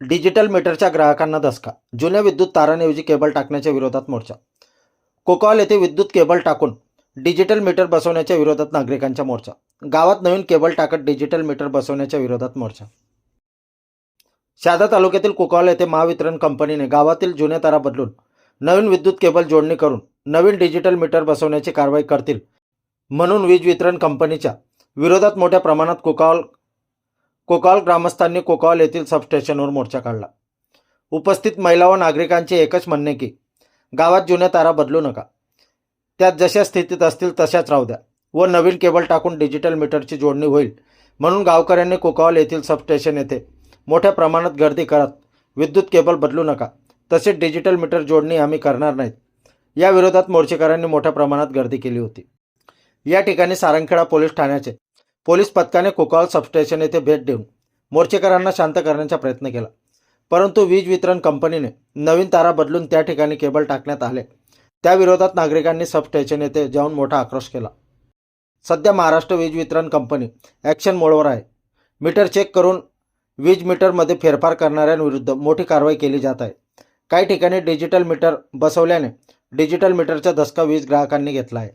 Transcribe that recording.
Digital मीटरच्या ग्राहकांना धसका. जुन्या विद्युत तारांऐवजी केबल टाकण्याच्या विरोधात मोर्चा. कोकावल येथे विद्युत केबल टाकून डिजिटल मीटर बसवण्याच्या विरोधात नागरिकांचा मोर्चा. गावात नवीन केबल टाकत डिजिटल मीटर बसवण्याच्या विरोधात मोर्चा. शहादा तालुक्यातील कोकाल येथे महावितरण कंपनीने गावातील जुन्या तारा बदलून नवीन विद्युत केबल जोडणी करून नवीन डिजिटल मीटर बसवण्याची कारवाई करतील म्हणून वीज वितरण कंपनीच्या विरोधात मोठ्या प्रमाणात कोकावल कोकाल ग्रामस्थांनी कोकाल येथील सबस्टेशनवर मोर्चा काढला. उपस्थित महिला व नागरिकांचे एकच म्हणणे की गावात जुन्या तारा बदलू नका. त्यात जशा स्थितीत असतील तशाच राहू द्या व नवीन केबल टाकून डिजिटल मीटरची जोडणी होईल. म्हणून गावकऱ्यांनी कोकावल येथील सबस्टेशन येथे मोठ्या प्रमाणात गर्दी करत. विद्युत केबल बदलू नका. तसेच डिजिटल मीटर जोडणी आम्ही करणार नाहीत. या विरोधात मोर्चेकऱ्यांनी मोठ्या प्रमाणात गर्दी केली होती. या ठिकाणी सारंगखेडा पोलीस ठाण्याचे पोलीस पथकाने कोकावल सबस्टेशन येथे भेट देऊन मोर्चेकरांना शांत करण्याचा प्रयत्न केला. परंतु वीज वितरण कंपनीने नवीन तारा बदलून त्या ठिकाणी केबल टाकण्यात आले. त्याविरोधात नागरिकांनी सबस्टेशन येथे जाऊन मोठा आक्रोश केला. सध्या महाराष्ट्र वीज वितरण कंपनी ॲक्शन मोडवर आहे. मीटर चेक करून वीज मीटरमध्ये फेरफार करणाऱ्यांविरुद्ध मोठी कारवाई केली जात आहे. काही ठिकाणी डिजिटल मीटर बसवल्याने डिजिटल मीटरचा धसका वीज ग्राहकांनी घेतला आहे.